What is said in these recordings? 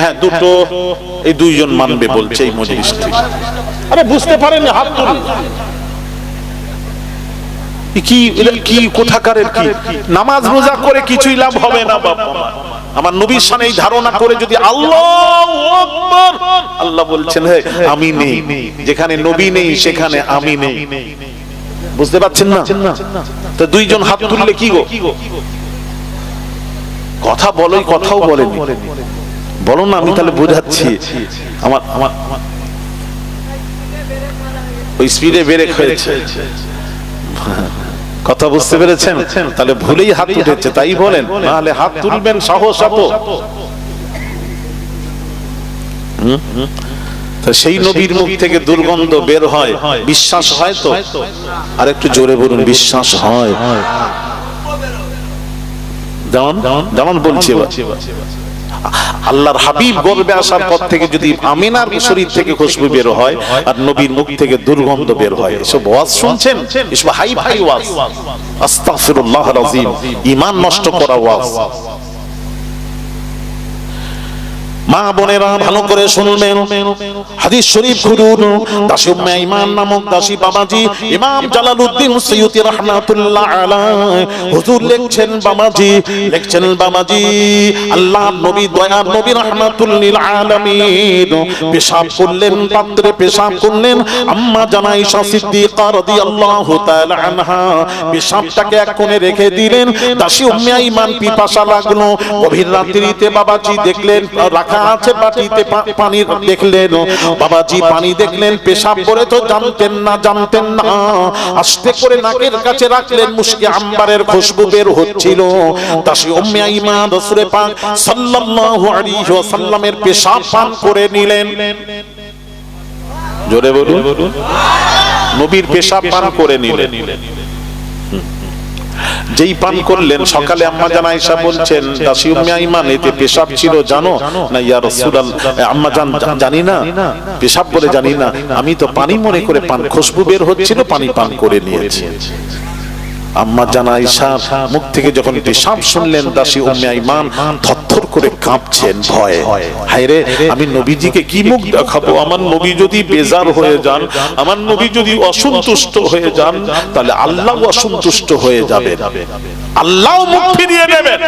হ্যাঁ দুটো এই দুইজন মানবে বলছে এই মজলিস আরে বুঝতে পারেন হাত তুল কি কি কোথাকারের কি? নামাজ রোজা করে কিছুই লাভ হবে না বাবা আমার নবীর সামনে এই ধারণা করে যদি আল্লাহ আল্লাহ বলছেন হে আমি নেই। যেখানে নবী নেই সেখানে আমি নেই। বুঝতে পারছেন না? তো দুইজন হাত তুললে কি গো? কথা বলোই কথাও বলেনি। বলো না আমি তাহলে বোঝাচ্ছি। আমার আমার ওই স্পিডে ব্রেক হয়েছে। কথা বুঝতে পেরেছেন? তাহলে ভুলেই হাত উঠেছে তাই বলেন। নাহলে হাত তুলবেন সাহস এত হুম? তা সেই নবীর মুখ থেকে দুর্গন্ধ বের হয়। বিশ্বাস হয় তো? আর একটু জোরে বলুন বিশ্বাস হয়। যেমন যেমন বলছি। আল্লাহর হাবিব গর্বে আসার পর থেকে যদি আমিনার শরীর থেকে খুশবু বের হয় আর নবীর মুখ থেকে দুর্গন্ধ বের হয়। এসব ওয়াজ শুনছেন? এসব হাই ভাই ওয়াজ। আস্তাগফিরুল্লাহ আযীম ঈমান নষ্ট করা ওয়াজ। মা বোনেরা ভালো করে শুনবেন। হাদিস শরীফ খুলুন। দাসী উম্মে ইমান নামক দাসী বাবাজি ইমাম জালালউদ্দিন সৈয়দী রাহমাতুল্লাহ আলাইহি। হুজুর লিখছেন বাবাজি লিখছেন বাবাজি, আল্লাহ নবী, দয়ার নবী রাহমাতুল লিল আলামিন। পেশাব করলেন, পাত্রে পেশাব করলেন। আম্মা জানা ঈশা সিদ্দিকা রাদিয়াল্লাহু তাআলা আনহা পেশাবটাকে এক কোণে রেখে দিলেন। দাসী উম্মে ইমান পিপাসা লাগল। গভীর রাত্রিতে বাবাজি দেখলেন, রাখা আছে বাটিতে পানি দেখলেন। বাবাজি পানি দেখলেন, পেশাব করে তো জানতেন না জানতেন না। আস্তে করে নাকের কাছে রাখলেন মুশকি আম্বারের খুশবু বের হচ্ছিল। দাসী উম্মে ইমান রাসূলে পাক সাল্লাল্লাহু আলাইহি ওয়াসাল্লামের পেশাব পান করে নিলেন। জোরে বলুন। নবীর পেশাব পান করে নিলেন। যেই পান করলেন সকালে আম্মা জান আয়েশা বলছেন দাসী উম্মে আইমান এতে পেশাব ছিল জানো? না ইয়া রাসূলুল্লাহ আম্মা জান জানি না পেশাব বলে জানি না। আমি তো পানি মনে করে পান খুশবু বের হচ্ছিল পানি পান করে নিয়েছি। আম্মা জানা আয়েশা মুখ থেকে যখন পেশাব শুনলেন দাসী উম্মে আইমান থরথর করে কাঁপছেন ভয়ে। হায় রে আমি নবীজিকে কি মুখ দেখাবো? আমার নবী যদি বেজার হয়ে যান আমার নবী যদি অসন্তুষ্ট হয়ে যান তাহলে আল্লাহ অসন্তুষ্ট হয়ে যাবে। আল্লাহ মুখ ফিরিয়ে নেবেন।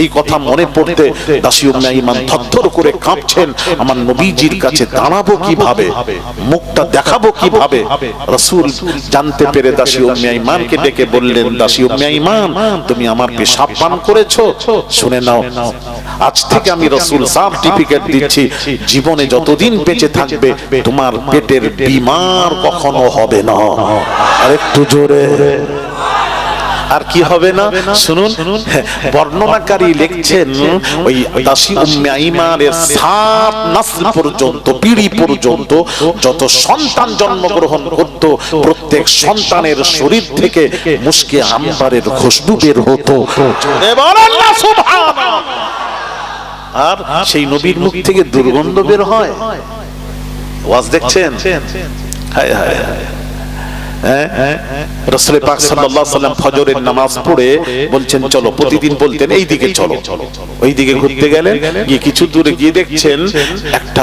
এই কথা মনে পড়তে দাসী উম্মে ইমান থরথর করে কাঁপছেন। আমার নবীজির কাছে দাঁড়াবো কীভাবে? মুখটা দেখাবো কীভাবে? রাসূল জানতে পেরে দাসী উম্মে ইমানকে ডেকে বললেন দাসী উম্মে ইমান তুমি আমার পেশাব পান করেছ। শুনে নাও আজ থেকে আমি রাসূল সার্টিফিকেট দিচ্ছি। জীবনে যতদিন বেঁচে থাকবে তোমার পেটের বিমার কখনো হবে না। আরেকটু জোরে। আর কি হবে না? শুনুন, বর্ণনাকারী লিখছেন ওই দাসী উম্মে আইমানের সাত নাসল পর্যন্ত, পিড়ি পর্যন্ত যত সন্তান জন্মগ্রহণ করত, প্রত্যেক সন্তানের শরীর থেকে মুশকে আম্বারের খুশবু বের হতো। আর সেই নবীর মুখ থেকে দুর্গন্ধ বের হয়। ওয়াজ দেখছেন? হায় হায় হায়। রসুল পাক সাল্লাল্লাহু সাল্লাম ফজরের নামাজ পড়ে বলছেন, চলো, প্রতিদিন বলতেন এই দিকে চলো। ওই দিকে ঘুরতে গেলেন? গিয়ে কিছু দূরে গিয়ে দেখছেন একটা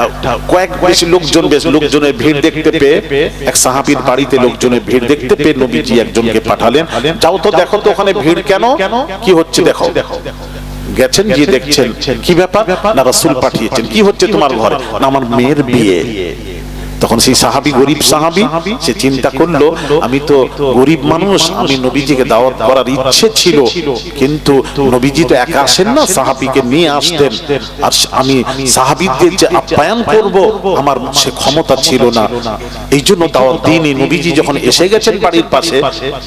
কয়েক বেশি লোকজন বেশ লোকজনের ভিড় দেখতে পেয়ে এক সাহাবীর বাড়িতে লোকজনের ভিড় দেখতে পেয়ে নবীজি একজনকে পাঠালেন, যাও তো দেখো তো ওখানে ভিড় কেন? কি হচ্ছে দেখো গেছেন, গিয়ে দেখছেন, কি ব্যাপার? না, রাসূল পাঠিয়েছেন। কি হচ্ছে তোমার ঘরে? না, আমার মেয়ের বিয়ে। তখন সেই সাহাবি গরিব সাহাবি সে চিন্তা করল আমি তো গরিব মানুষ আমি নবীজিকে দাওয়াত করার ইচ্ছে ছিল কিন্তু নবীজি তো একা আসেন না সাহাবিকে নিয়ে আসতেন। আর আমি সাহাবিদের যে আপ্যায়ন করব আমার সে ক্ষমতা ছিল না। এই জন্য দাওয়াত দিনই নবীজি যখন এসে গেছেন বাড়ির পাশে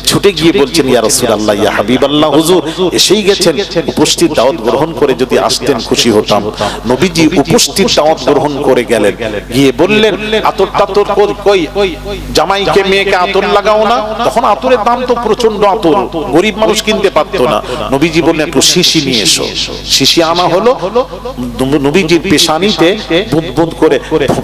ছুটে গিয়ে বলছেন ইয়া রাসূলুল্লাহ ইয়া হাবিবাল্লাহ হুজুর। এসেই গেছেন উপস্থিত দাওয়াত গ্রহণ করে যদি আসতেন খুশি হতাম। নবীজি উপস্থিত দাওয়াত গ্রহণ করে গেলেন গিয়ে বললেন এত আতর টাতর কই- জামাইকে মেয়েকে আতর লাগাও না? তখন আতরের দাম তো প্রচণ্ড আতর। গরিব মানুষ কিনতে পারতো না। নবীজি বললেন একটু শিশি নিয়ে এসো। শিশি আনা হলো। নবীজির পেশানিতে বুদ বুদ করে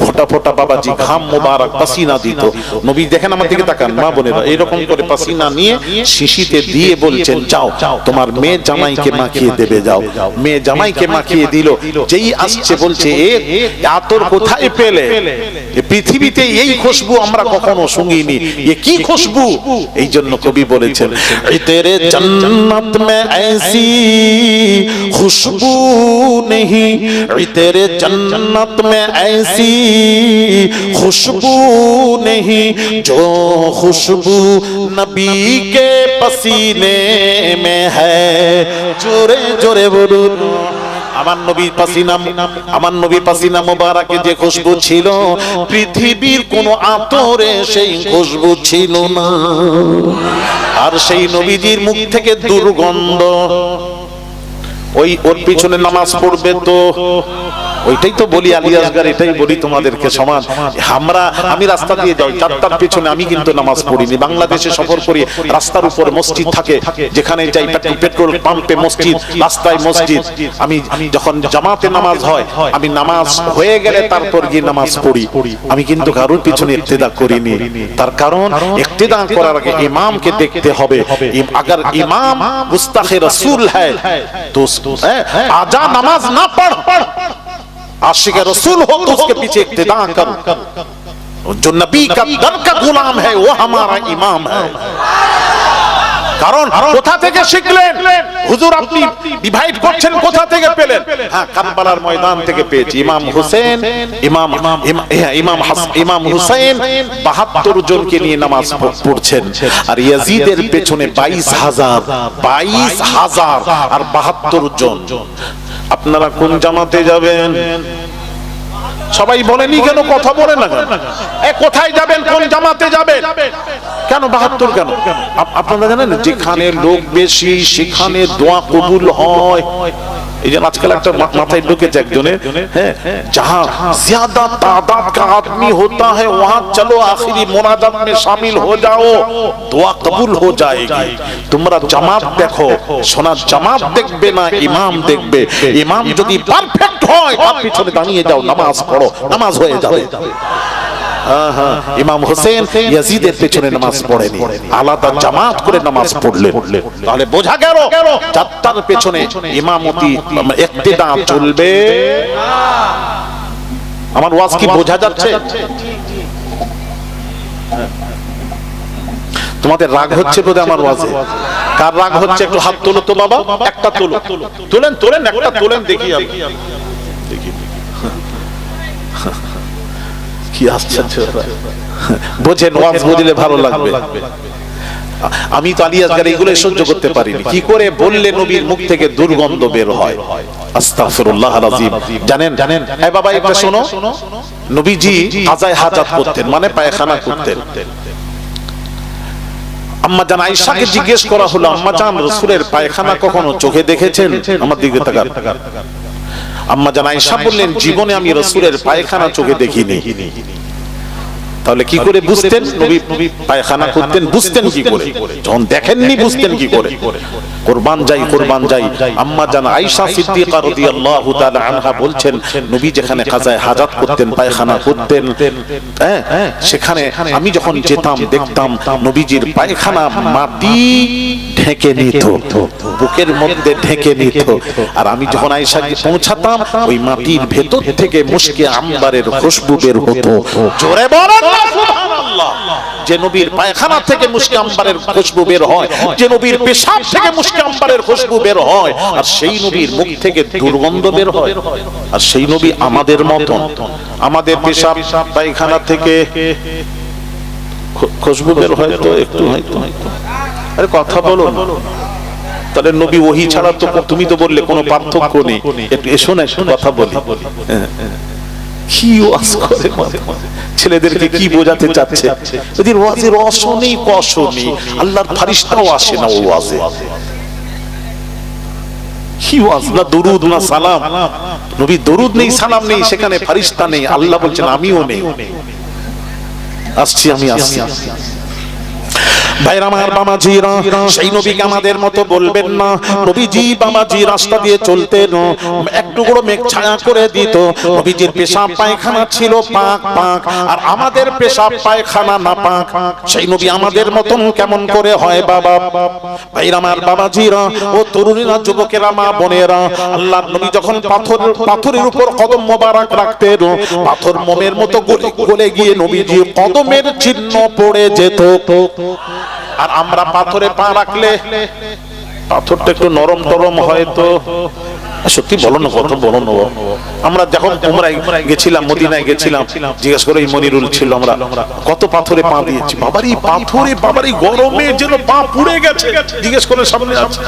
ফোটা ফোটা বাবাজি ঘাম মোবারক পাসিনা দিত। নবী দেখেন আমার দিকে তাকান মা বোনেরা এরকম করে পাসিনা নিয়ে শিশিতে দিয়ে বলছেন যাও তোমার মেয়ে জামাইকে মাখিয়ে দেবে যাও। মেয়ে জামাইকে মাখিয়ে দিল। যেই আসছে বলছে এ আতর কোথায় পেলে? পৃথিবীতে এই খুশবু আমরা কখনো শুনিনি এ কি খুশবু এই জন্য কবি বলেছেন "এ তেরে জন্নত মে ऐसी खुशबू नहीं ए तेरे जन्नत में ऐसी खुशबू नहीं जो खुशबू नबी के पसीने में है जोरे जोरे बोलून আমার নবী পাসিনা আমার নবী পাসিনা মোবারকে যে খুশবু ছিল, পৃথিবীর কোন আতরে সেই খুশবু ছিল না। আর সেই নবীজির মুখ থেকে দুর্গন্ধ, ওই ওর পিছনে নামাজ পড়বে তো। ওইটাই তো বলি আলী আসগার এটাই বলি তোমাদেরকে সমান। আমরা আমি রাস্তা দিয়ে যাই চারটার পিছনে আমি কিন্তু নামাজ পড়িনি। বাংলাদেশে সফর করি রাস্তার উপর মসজিদ থাকে যেখানে যাই পেট্রোল পাম্পে মসজিদ রাস্তায় মসজিদ। আমি যখন জামাতে নামাজ হয় আমি নামাজ হয়ে গেলে তারপর গিয়ে নামাজ পড়ি। আমি কিন্তু কারোর পিছনে ইফতেদা করিনি। তার কারণ ইফতেদা করার আগে ইমামকে দেখতে হবে। আগার ইমাম মুস্তাখে রাসূল হ্যায় তো আজা নামাজ না পড় आशिक रसूल हो तो उसके पीछे इक्तदा करो जो नबी का दर का गुलाम है वो हमारा इमाम है কারণ কোথা থেকে শিখলেন হুজুর আপনি ডিভাইড করছেন কোথা থেকে পেলেন হ্যাঁ কারবালার ময়দান থেকে পেয়েছি ইমাম হোসেন ইমাম ইমাম- হ্যাঁ, ইমাম হাস- ইমাম হুসেন বাহাত্তর জনকে নিয়ে নামাজ প- পড়ছেন আর ইয়াজিদের পেছনে বাইশ হাজার বাইশ হাজার আর বাহাত্তর জন আপনারা কোন জামাতে যাবেন? সবাই বলেনি কেন, কথা বলে না কেন? কোথায় যাবেন, কোন জামাতে যাবেন? কেন, বাহাত্তর কেন? আপ- আপনারা জানেন, যেখানে লোক বেশি, সেখানে দোয়া কবুল হয়। এই আজকাল একটা মাথায় ঢুকেছে একজনের হ্যাঁ যাহা জিয়াদা কা আদমি হোতা হ্যায় চলো আখিরি মোনাজাত মে শামিল হো যাও, দোয়া কবুল হো যায়গি। তোমরা জামাত দেখো সোনার জামাত দেখবে না, ইমাম দেখবে। ইমাম যদি পারফেক্ট হয়, তার পিছনে দাঁড়িয়ে যাও, নামাজ পড়ো, নামাজ হয়ে যাবে। ইমাম হোসেন ইয়াজিদের পেছনে নামাজ পড়েনি। আলাদা জামাত করে নামাজ পড়লেন। তাহলে বোঝা গেল চারটার পেছনে ইমামতি ইক্তেদা চলবে। আমার ওয়াজ কি বোঝা যাচ্ছে? তোমাদের রাগ হচ্ছে বোধহয় আমার ওয়াজে। কার রাগ হচ্ছে একটু হাত তোলো তো বাবা একটা তোলো। তোলেন তোলেন একটা তোলেন দেখি দেখি। কি আশ্চর্য বোঝেন ওয়াজ বুঝলে ভালো লাগবে। আমি তো আলী আসগার এগুলো সহ্য করতে পারিনি। কি করে বললে নবীর মুখ থেকে দুর্গন্ধ বের হয়? আস্তাগফিরুল্লাহ আলাজিম জানেন? জানেন? এই বাবা এটা শোনো। নবীজি আজায় হাজাত করতেন মানে পায়খানা করতেন। আম্মা জান আয়েশাকে জিজ্ঞেস করা হলো আম্মা জান রাসূলের পায়খানা কখনো চোখে দেখেছেন? আমার দিকে তাকান। আম্মা জানাই সাফল্যের বললেন জীবনে আমি রসুলের পায়খানা চোখে দেখিনি। তাহলে কি করে বুঝতেন? নবী পায়খানা করতেন বুঝতেন কি করে? যখন দেখেননি বুঝতেন কি করে? কুরবান যাই কুরবান যাই আম্মা জান আয়েশা সিদ্দিকা রাদিয়াল্লাহু তাআলা আনহা বলছেন নবী যেখানে কাজায় হাজাত করতেন পায়খানা করতেন হ্যাঁ সেখানে আমি যখন যেতাম দেখতাম নবীজির পায়খানা মাটি ঢেকে নিত বুকের মধ্যে ঢেকে নিত। আর আমি যখন আয়েশা পৌঁছাতাম ওই মাটির ভেতর থেকে মুশকে আম্বারের খুশবু বের হতো জোরে বলেন সুবহানাল্লাহ যে নবীর পায়খানা থেকে আম্বারের খুশবু বের হয় যে নবীর পেশাব থেকে আম্বারের খুশবু বের হয় আর সেই নবীর মুখ থেকে দুর্গন্ধ বের হয় আর সেই নবী আমাদের মতন আমাদের পেশাব পায়খানা থেকে খুশবু বের হয় তো একটু হয়তো। আরে কথা বলো তাহলে নবী ওহি ছাড়া তো তুমি তো বললে কোনো পার্থক্য নেই। একটু এসো না কথা বলি। হ্যাঁ, হ্যাঁ। কি ওয়াজ করে? ছেলেদেরকে কি বোঝাতে চাচ্ছে? যদি ওয়াজের রস নেই কষ নেই আল্লাহর ফারিস্তাও আসে না ও ওয়াজে। কি ওয়াজ না দরুদ না সালাম। নবী দরুদ নেই সালাম নেই সেখানে ফারিস্তা নেই। আল্লাহ বলছেন আমিও নেই। আসছি আমি আসছি। ভাইরা আমার বাবাজিরা সেই নবীকে আমাদের মতো বলবেন না। নবীজি বাবাজি রাস্তা দিয়ে চলতেন, এক টুকরো মেঘ ছায়া করে দিত। নবীজির পেশাব পায়খানা ছিল পাক পাক, আর আমাদের পেশাব পায়খানা না পাক। সেই নবী আমাদের মতন কেমন করে হয় বাবা? ভাইরা আমার বাবাজিরা ও তরুণীরা, যুবকেরা, মা বোনেরা আল্লাহ নবী যখন পাথর, পাথরের উপর কদম মোবারক রাখতেন, পাথর মোমের মতো গলে গিয়ে নবীজি কদমের চিহ্ন পড়ে যেত। আর আমরা পাথরে পা রাখলে পাথরটা একটু নরম টরম হয়তো সত্যি বলো না, কত বলো না আমরা যখন গেছিলাম, মদিনায় গেছিলাম, জিজ্ঞেস করে মনিরুল ছিল আমরা। কত পাথরে পা দিয়েছি। বাবারই পাথরে বাবারই গরমে যেন পা পুড়ে গেছে। জিজ্ঞেস করে সামনে আছে।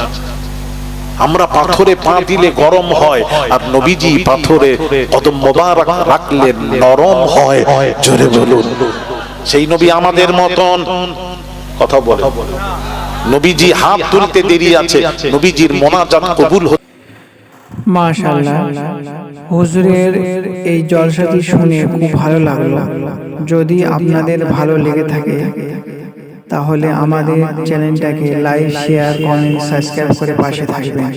আমরা পাথরে পা দিলে গরম হয়, আর নবীজি পাথরে কদম মোবারক রাখলে নরম হয়। জোরে বলুন। সেই নবী আমাদের মতন। কথা বলে। নবীজি হাত তুলতে দেরি আছে। নবীজির মোনাজাত কবুল হতে মাশাআল্লাহ। হুজুরের এই জলসাটি শুনে খুব ভালো লাগল। যদি আপনাদের ভালো লেগে থাকে, তাহলে আমাদের চ্যানেলটাকে লাইক, শেয়ার, কমেন্ট, সাবস্ক্রাইব করে পাশে থাকবেন।